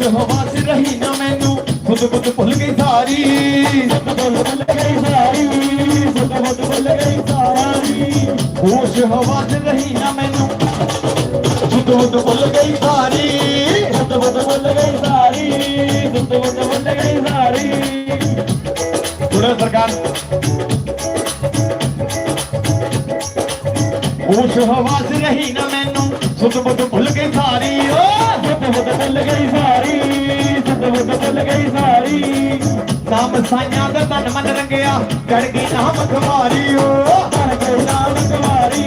ਹੋਸ਼ ਹਵਾ ਰਹੀ ਨਾ ਮੈਨੂੰ? ਖੁਦ ਖੁਦ ਭੁੱਲ ਗਈ ਸਾਰੀ। ਭੁੱਲ ਗਈ ਸਾਰੀ ਸੁੱਤ ਮੁੱਤ ਭੁੱਲ ਗਈ ਸਾਰੀ ਹੋਸ਼ ਹਵਾ ਰਹੀ ਨਾ ਮੈਨੂੰ। ਖੁਦ ਖੁਦ ਭੁੱਲ ਗਈ ਸਾਰੀ। ਸੁੱਤ ਮੁੱਤ ਭੁੱਲ ਗਈ ਸਾਰੀ। ਸੁੱਤ ਮੁੱਤ ਭੁੱਲ ਗਈ ਸਾਰੀ। ਸੁਣੋ ਸਰਕਾਰ। ਹੋਸ਼ ਹਵਾ ਰਹੀ ਨਾ ਮੈਨੂੰ। ਖੁਦ ਖੁਦ ਭੁੱਲ ਗਈ ਸਾਰੀ। ਓ! ਸੁੱਤ ਮੁੱਤ ਭੁੱਲ ਗਈ ਸਾਈਆਂ ਦਾ ਤਨ ਮਨ ਰੰਗਿਆ, ਚੜ ਗਈ ਨਾਮ ਖਮਾਰੀ ਓ ਕਰ ਗਈ ਨਾਮ ਕੁਮਾਰੀ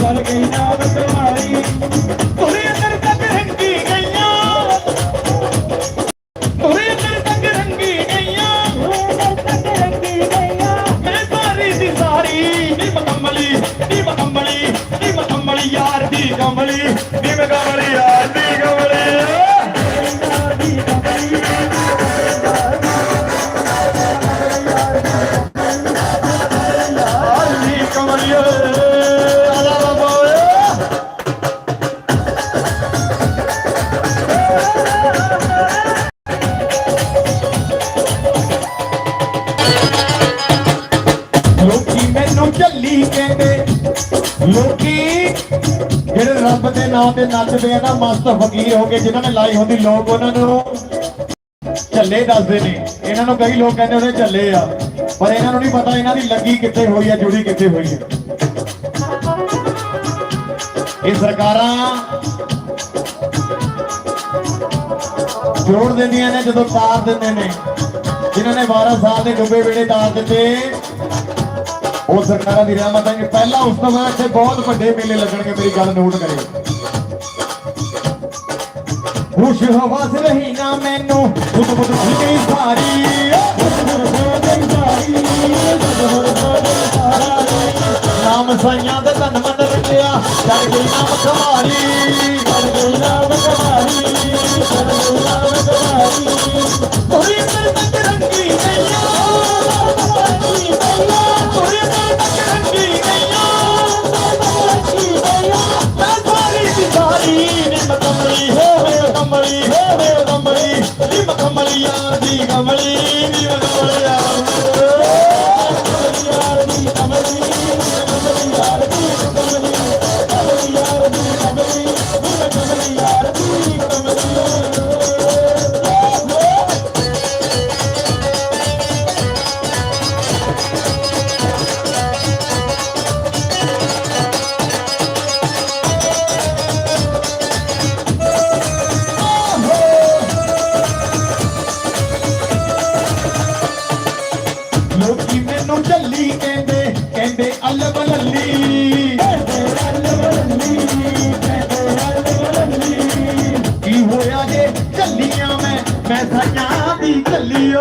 ਕਰ ਗਈ ਨਾਮ ਕੁਮਾਰੀ ਤੁਰੇ ਅੰਦਰ ਤੱਕ ਰੰਗੀ ਗਈਆਂ। ਤੁਰੇ ਅੰਦਰ ਤੱਕ ਰੰਗੀ ਗਈਆਂ। ਤੱਕ ਰੰਗੀ ਗਈਆਂ ਮੈਂ ਸਾਰੀ ਦੀ ਸਾਰੀ ਨੀ ਮਕਮਲੀ ਨੀ ਮਕਮਲੀ ਨੀ ਮਕਮਲੀ ਯਾਰ ਦੀ ਕਮਲੀ ਨੀ ਮਕਮਲੀ ਯਾਰ ਦੀ ਮੈਨੂੰ ਕਹਿੰਦੇ ਲੋਕੀ ਜਿਹੜੇ ਰੱਬ ਦੇ ਨਾਮ ਤੇ ਨੱਚਦੇ ਆ ਨਾ, ਮਸਤ ਫਕੀਰ ਹੋ ਕੇ ਜਿਨ੍ਹਾਂ ਨੇ ਲਾਈ ਹੁੰਦੀ ਲੋਕ ਉਹਨਾਂ ਨੂੰ ਝੱਲੇ ਦੱਸਦੇ ਨੇ। ਇਹਨਾਂ ਨੂੰ ਕਈ ਲੋਕ ਕਹਿੰਦੇ ਉਹਦੇ ਝੱਲੇ ਆ, ਪਰ ਇਹਨਾਂ ਨੂੰ ਨਹੀਂ ਪਤਾ ਇਹਨਾਂ ਦੀ ਲੱਗੀ ਕਿੱਥੇ ਹੋਈ ਆ, ਜੁੜੀ ਕਿੱਥੇ ਹੋਈ ਆ। ਇਹ ਸਰਕਾਰਾਂ ਜੋੜ ਦਿੰਦੀਆਂ ਨੇ, ਜਦੋਂ ਤਾਰ ਦਿੰਦੇ ਨੇ। ਜਿਨ੍ਹਾਂ ਨੇ 12 ਸਾਲ ਦੇ ਡੁੱਬੇ ਵੇਲੇ ਤਾਰ ਦਿੱਤੇ ਉਹ ਸਰਕਾਰਾਂ ਦੀ ਰਹਿਮਤ ਹੈ ਕਿ ਪਹਿਲਾਂ ਉਸ ਤੋਂ ਬਾਅਦ ਇੱਥੇ ਬਹੁਤ ਵੱਡੇ ਮੇਲੇ ਲੱਗਣਗੇ, ਮੇਰੀ ਗੱਲ ਨੋਟ ਕਰਿਓ। ਖੁਸ਼ ਹਵਾ ਰਹੀ ਨਾ ਮੈਨੂੰ ਖੁਦ ਖੁਦ ਗਈ ਸਾਰੀ। ਨਾਮ ਸਾਈਆਂ ਦਾ ਧਨ ਮਨ ਰੰਗਿਆ ਚੜ ਗਈ ਨਾਮ ਖਮਾਰੀ। ਯਾਰ ਕੀ